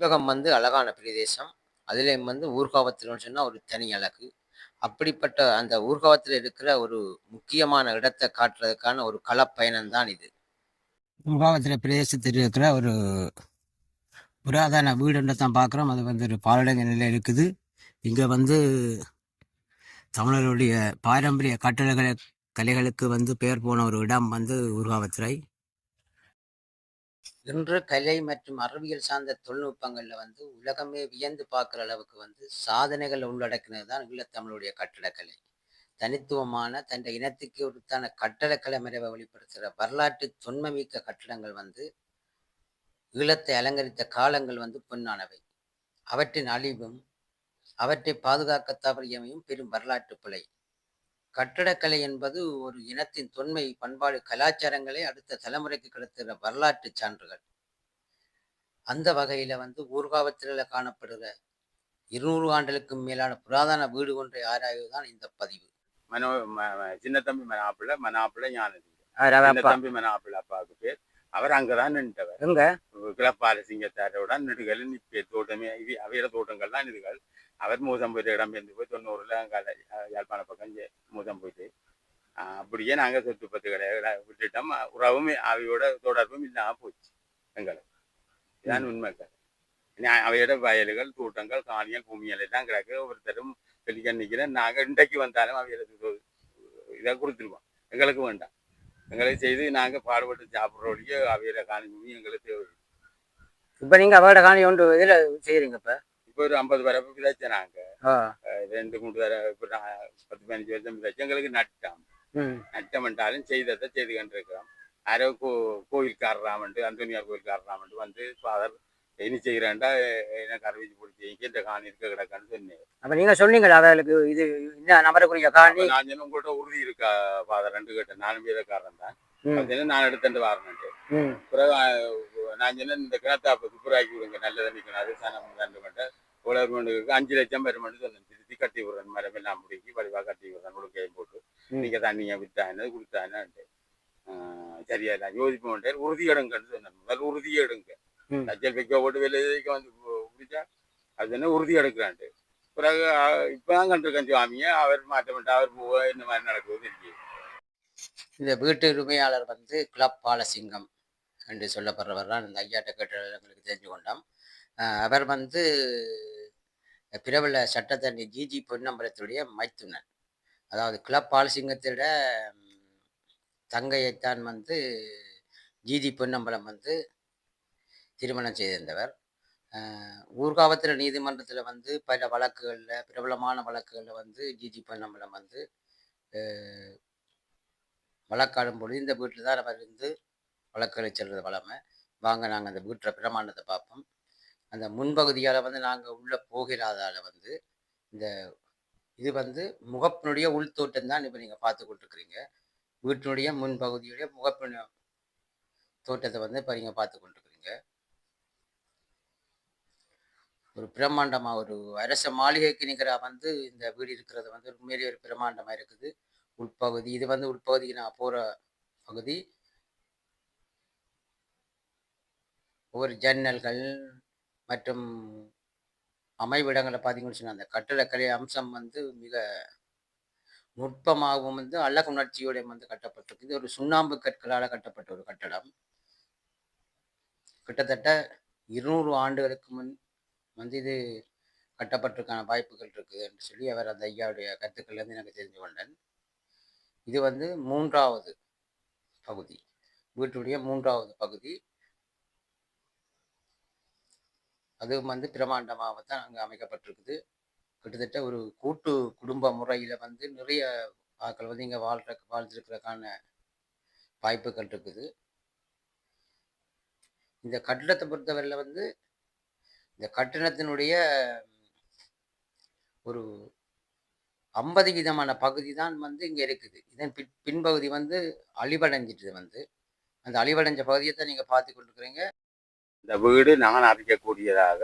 செண்பகம் வந்து அழகான பிரதேசம். அதுலேயும் வந்து ஊர்காவத்தில்னு சொன்னால் ஒரு தனி அழகு. அப்படிப்பட்ட அந்த ஊர்காவத்தில் இருக்கிற ஒரு முக்கியமான இடத்தை காட்டுறதுக்கான ஒரு களப்பயணம் தான் இது. ஊர்காவத்தில் பிரதேசத்தில் இருக்கிற ஒரு புராதன வீடுன்ற தான் பார்க்குறோம். அது வந்து ஒரு பாலடங்க நிலையில் இருக்குது. இங்கே வந்து தமிழருடைய பாரம்பரிய கட்டடக்கலை கலைகளுக்கு வந்து பெயர் போன ஒரு இடம் வந்து ஊர்காவத்துறை இன்று கலை மற்றும் அறிவியல் சார்ந்த தொழில்நுட்பங்களில் வந்து உலகமே வியந்து பார்க்குற அளவுக்கு வந்து சாதனைகள் உள்ளடக்கினது தான் ஈழத்தமிழுடைய கட்டடக்கலை. தனித்துவமான தன் இனத்துக்கு உரித்தான கட்டடக்கலை மறைவை வெளிப்படுத்துகிற வரலாற்று தொன்மமிக்க கட்டடங்கள் வந்து ஈழத்தை அலங்கரித்த காலங்கள் வந்து பொன்னானவை. அவற்றின் அழிவும் அவற்றை பாதுகாக்க தவறியமையும் பெரும் வரலாற்று பிழை. கட்டடக்கலை என்பது ஒரு இனத்தின் தொன்மை பண்பாடு கலாச்சாரங்களை அடுத்த தலைமுறைக்கு கிடைத்துகிற வரலாற்று சான்றுகள். அந்த வகையில வந்து ஊர்காவத்தில காணப்படுகிற இருநூறு ஆண்டுகளுக்கும் மேலான புராதன வீடு ஒன்றை ஆராய்வதுதான் இந்த பதிவு. மனோ சின்ன தம்பி மனாப்பிள்ள மனாப்பிள்ள சின்ன தம்பி மனாப்பிள்ள அப்பாவுக்கு பேர். அவர் அங்கதான் நின்றவர். எங்க? கிளப்பால சிங்கத்தாரோட நெடுகள் நிப்பே தோட்டமே இது அவையோட தோட்டங்கள் தான் இதுகள். அவர் மூதம் போயிட்டு இடம் பெயர்ந்து போய் தொண்ணூறுல அங்கால யாழ்ப்பாண பக்கம் மூதம் போயிட்டு அப்படியே நாங்க சொத்து பத்து கடைகளை விட்டுட்டோம். உறவும் அவையோட தொடர்பும் இல்லாம போச்சு எங்களுக்கு. இதான் உண்மை அவையோட வயல்கள் தோட்டங்கள் காணிகள் பூமிகள் எல்லாம் கிடக்கு. ஒருத்தரும் வெளிக்க நிக்கிறேன் நாங்க இன்றைக்கு வந்தாலும் அவையோட இதை கொடுத்துருவோம். எங்களுக்கு வேண்டாம். எங்களுக்கு செய்து நாங்க பாடுபட்டு சாப்பிட்றோடைய அவையோட காணி பூமி எங்களுக்கு தேவை இப்ப நீங்க அவரோட காணி ஒன்று இதுல செய்யறீங்க இப்ப? இப்போ ஒரு ஐம்பது வரப்பு விதைச்சேன் நாங்க. ஆ. அஹ் ரெண்டு மூணு தர இப்போ நான் பத்து பதினஞ்சு வருஷம் விதைச்சு எங்களுக்கு நட்டோம். ம். நட்டமென்றாலும் செய்ததை செய்து கொண்டிருக்கிறோம். யாரோ கோ கோயில்காரராமண்டு அந்தோனியார் கோயில்காரராமண்டு வந்து ஃபாதர் இனி செய்கிறேன்டா எனக்கு அறிவிச்சு பிடிச்சி இந்த காணி இருக்க கிடக்கான்னு சொன்னேன். அப்ப நீங்க சொன்னீங்களா அவளுக்கு இது இந்த நபருக்குரிய காணி? நான் சொன்னேன் உங்கள்கிட்ட உறுதி இருக்கா ஃபாதர்? ரெண்டு கேட்டேன். நானும் வீரக்காரன் தான். நான் எடுத்துட்டு வரணுன்ட்டு பிறகு நான் சொன்னேன் இந்த கிணத்தை அப்போ துப்புராக்கி விடுங்க நல்ல தண்ணி கிணறு சனம் ரெண்டு மட்டும் மண்டுக்கு அஞ்சு லட்சம் மட்டும் சொன்னேன் திருத்தி கட்டி விடுறேன். மரம் எல்லாம் முடிக்கி வடிவாக கட்டி விடுறேன். உடுக்கையும் போட்டு. ம். நீங்க தண்ணியை விட்டாங்க கொடுத்தாங்கன்ட்டு சரியா இல்லை. யோசிப்போம் உறுதி எடுங்கன்னு சொன்னேன் முதல் உறுதி எடுங்க. லட்சம் வைக்க போட்டு வெளியே வந்து குடிச்சா அது என்ன உறுதி எடுக்கிறான்ட்டு. பிறகு அஹ், இப்பதான் கண்டிருக்கேன் சுவாமியை. அவர் மாட்டமாட்டா அவர் போவ இந்த மாதிரி நடக்குது தெரியும். இந்த வீட்டு உரிமையாளர் வந்து கிளப் பாலசிங்கம் என்று சொல்லப்படுறவர் தான். இந்த ஐயாட்ட கேட்ட எங்களுக்கு தெரிஞ்சு கொண்டோம். அவர் வந்து பிரபல சட்டத்தரணி ஜிஜி பொன்னம்பலத்துடைய மைத்துனர். அதாவது கிளப் பாலசிங்கத்திட தங்கையைத்தான் வந்து ஜிஜி பொன்னம்பலம் வந்து திருமணம் செய்திருந்தவர். ஊர்காவத்தில் நீதிமன்றத்தில் வந்து பல வழக்குகளில் பிரபலமான வழக்குகளில் வந்து ஜிஜி பொன்னம்பலம் வந்து வழக்காடும் பொழுது இந்த வீட்டில் தான் அவர் இருந்து வழக்குகளை செல்வது வளமை வாங்க நாங்கள் அந்த வீட்டில் பிரமாண்டத்தை பார்ப்போம். அந்த முன்பகுதியால் வந்து நாங்கள் உள்ளே போகிறாதால் வந்து இந்த இது வந்து முகப்பினுடைய உள்தோட்டம் தான் இப்போ நீங்கள் பார்த்து கொண்டிருக்கிறீங்க. வீட்டினுடைய முன்பகுதியுடைய முகப்பின தோட்டத்தை வந்து இப்போ நீங்கள் பார்த்து கொண்டிருக்கிறீங்க. ஒரு பிரம்மாண்டமாக ஒரு அரச மாளிகைக்கு நிகராக வந்து இந்த வீடு இருக்கிறது வந்து உண்மையிலேயே ஒரு பிரம்மாண்டமாக இருக்குது. உட்பகுதி இது வந்து உட்பகுதிக்கு நான் போகிற பகுதி. ஒவ்வொரு ஜன்னல்கள் மற்றும் அமைவிடங்களை பார்த்தீங்கன்னு சொன்னால் அந்த கட்டடக்கலை அம்சம் வந்து மிக நுட்பமாகவும் வந்து அழகு உணர்ச்சியோடையும் வந்து கட்டப்பட்டிருக்கு. இது ஒரு சுண்ணாம்பு கற்களால் கட்டப்பட்ட ஒரு கட்டடம். கிட்டத்தட்ட இருநூறு ஆண்டுகளுக்கு முன் வந்து இது கட்டப்பட்டிருக்கான வாய்ப்புகள் இருக்குது என்று சொல்லி அவர் அந்த ஐயாவுடைய கருத்துக்கள்லேருந்து எனக்கு தெரிஞ்சு கொண்டேன். இது வந்து மூன்றாவது பகுதி வீட்டுடைய மூன்றாவது பகுதி. அதுவும் வந்து பிரமாண்டமாக தான் அங்கே அமைக்கப்பட்டிருக்குது. கிட்டத்தட்ட ஒரு கூட்டு குடும்ப முறையில் வந்து நிறைய ஆட்கள் வந்து இங்கே வாழ்ற வாழ்ந்துருக்கிறதுக்கான வாய்ப்புகள் இருக்குது. இந்த கட்டிடத்தை பொறுத்தவரையில் வந்து இந்த கட்டிடத்தினுடைய ஒரு ஐம்பது விதமான பகுதி தான் வந்து இங்கே இருக்குது. இதன் பின் பின்பகுதி வந்து அழிவடைஞ்சிட்டு வந்து அந்த அழிவடைஞ்ச பகுதியை தான் நீங்கள் பார்த்து கொண்டிருக்கிறீங்க. இந்த வீடு நான் அறியக்கூடியதாக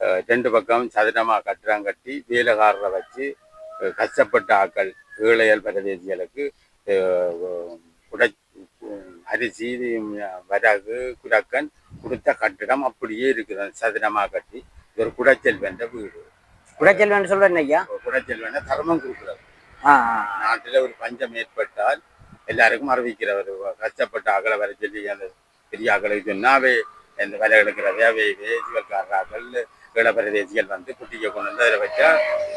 அஹ், ரெண்டு பக்கம் சதுரமா கட்டிடம் கட்டி வேலைக்காரரை வச்சு கஷ்டப்பட்ட ஆக்கள் ஏழையல் பிரதேசிகளுக்கு உடை அரிசி வரகு குரக்கன் கொடுத்த கட்டிடம் அப்படியே இருக்குது சதுரமாக கட்டி இது ஒரு குடைச்சல் வேண்ட வீடு. குடைச்செல்வன் சொல்றேன் ஐயா? குடைச்சல் வேண்ட தர்மம் கொடுக்குறது. ஆ நாட்டில் ஒரு பஞ்சம் ஏற்பட்டால் எல்லாருக்கும் அறிவிக்கிற ஒரு கஷ்டப்பட்ட அகல வர சொல்லி அந்த பெரிய அகலுக்கு சொன்னாவே இந்த விலை எடுக்கிறது அவை வேசிகள்காரர்கள் இளப்பிரதேசிகள் வந்து குட்டியை கொண்டு வந்து அதில் வச்சா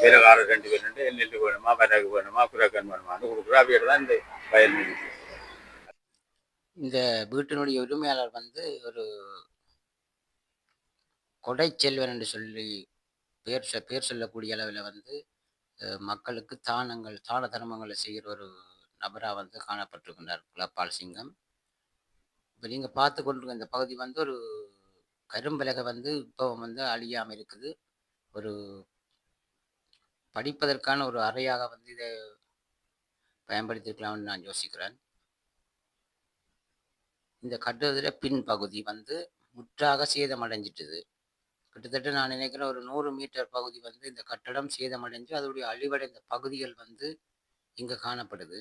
விலகாரர் ரெண்டு பேர் ரெண்டு நெல் வேணுமா விறகு வேணுமா குரக்கன் வேணுமான்னு கொடுக்குறோம். அவையோட தான் இந்த வயல் இந்த வீட்டினுடைய உரிமையாளர் வந்து ஒரு கொடை செல்வன் என்று சொல்லி பேர் பேர் சொல்லக்கூடிய அளவில் வந்து மக்களுக்கு தானங்கள் தான தர்மங்களை செய்கிற ஒரு நபராக வந்து காணப்பட்டிருக்கின்றார் குலப்பால் சிங்கம். இப்போ நீங்கள் பார்த்து கொண்டு இந்த பகுதி வந்து ஒரு கரும்பலகை வந்து இப்போ வந்து அழியாமல் இருக்குது. ஒரு படிப்பதற்கான ஒரு அறையாக வந்து இதை பயன்படுத்தியிருக்கலாம்னு நான் யோசிக்கிறேன். இந்த கட்டுறதுல பின் பகுதி வந்து முற்றாக சேதமடைஞ்சிட்டுது. கிட்டத்தட்ட நான் நினைக்கிறேன் ஒரு நூறு மீட்டர் பகுதி வந்து இந்த கட்டடம் சேதமடைஞ்சு அதோடைய அழிவடைந்த பகுதிகள் வந்து இங்கே காணப்படுது.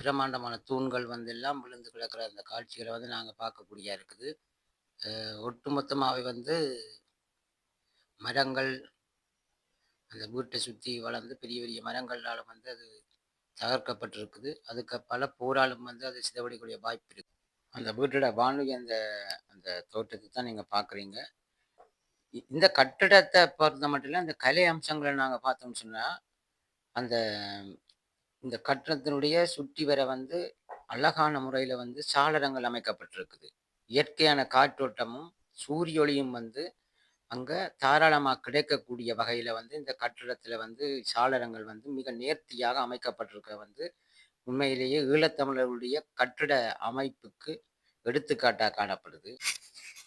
பிரம்மாண்டமான தூண்கள் வந்து எல்லாம் விழுந்து கிடக்கிற அந்த காட்சிகளை வந்து நாங்கள் பார்க்கக்கூடியா இருக்குது. ஒட்டுமொத்தமாகவே வந்து மரங்கள் அந்த வீட்டை சுற்றி வளர்ந்து பெரிய பெரிய மரங்களால் வந்து அது தகர்க்கப்பட்டிருக்குது. அதுக்கு பல போராலும் வந்து அது சிதவடிக்கூடிய வாய்ப்பு இருக்குது அந்த வீட்டோட வானொலி அந்த அந்த தோட்டத்தை தான் நீங்கள் பார்க்குறீங்க. இந்த கட்டிடத்தை பொறுத்த மட்டும் இல்லை அந்த கலை அம்சங்களை நாங்கள் பார்த்தோம்னு சொன்னால் அந்த இந்த கட்டணத்தினுடைய சுற்றி வர வந்து அழகான முறையில் வந்து சாளரங்கள் அமைக்கப்பட்டிருக்குது. இயற்கையான காற்றோட்டமும் சூரிய ஒளியும் வந்து அங்கே தாராளமாக கிடைக்கக்கூடிய வகையில் வந்து இந்த கட்டிடத்தில் வந்து சாளரங்கள் வந்து மிக நேர்த்தியாக அமைக்கப்பட்டிருக்க வந்து உண்மையிலேயே ஈழத்தமிழர்களுடைய கட்டிட அமைப்புக்கு எடுத்துக்காட்டாக காணப்படுது.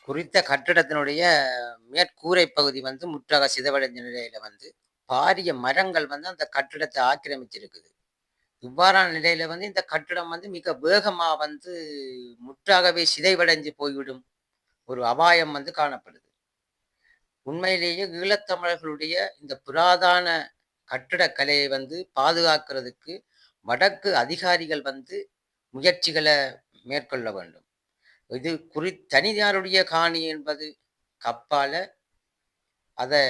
குறித்த கட்டிடத்தினுடைய மேற்கூரை பகுதி வந்து முற்றாக சிதவடைந்த நிலையில வந்து பாரிய மரங்கள் வந்து அந்த கட்டிடத்தை ஆக்கிரமிச்சிருக்குது. இவ்வாறான நிலையில வந்து இந்த கட்டிடம் வந்து மிக வேகமா வந்து முற்றாகவே சிதைவடைஞ்சு போய்விடும். ஒரு அபாயம் வந்து காணப்படுது. உண்மையிலேயே ஈழத்தமிழர்களுடைய இந்த புராதான கட்டிடக்கலையை வந்து பாதுகாக்கிறதுக்கு வடக்கு அதிகாரிகள் வந்து முயற்சிகளை மேற்கொள்ள வேண்டும். இது குறி தனியாருடைய காணி என்பது கப்பால அதை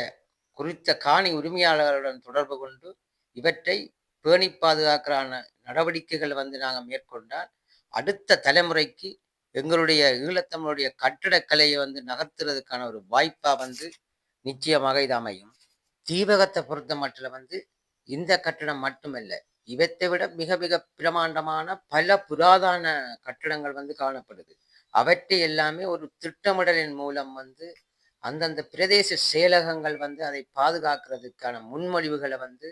குறித்த காணி உரிமையாளர்களுடன் தொடர்பு கொண்டு இவற்றை பேணி பாதுகாக்கிறான நடவடிக்கைகள் வந்து நாங்கள் மேற்கொண்டால் அடுத்த தலைமுறைக்கு எங்களுடைய ஈழத்தமிழுடைய கட்டிடக்கலையை வந்து நகர்த்துறதுக்கான ஒரு வாய்ப்பாக வந்து நிச்சயமாக இது அமையும். தீபகத்தை பொறுத்த மட்டும் வந்து இந்த கட்டிடம் மட்டுமல்ல இவற்றை விட மிக மிக பிரமாண்டமான பல புராதான கட்டிடங்கள் வந்து காணப்படுது. அவற்றை எல்லாமே ஒரு திட்டமிடலின் மூலம் வந்து அந்தந்த பிரதேச செயலகங்கள் வந்து அதை பாதுகாக்கிறதுக்கான முன்மொழிவுகளை வந்து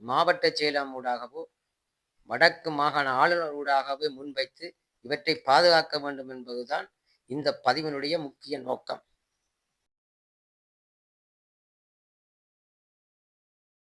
மாவட்ட செயலம் ஊடாகவோ வடக்கு மாகாண ஆளுநர் ஊடாகவே முன்வைத்து இவற்றை பாதுகாக்க வேண்டும் என்பதுதான் இந்த பதிவினுடைய முக்கிய நோக்கம்.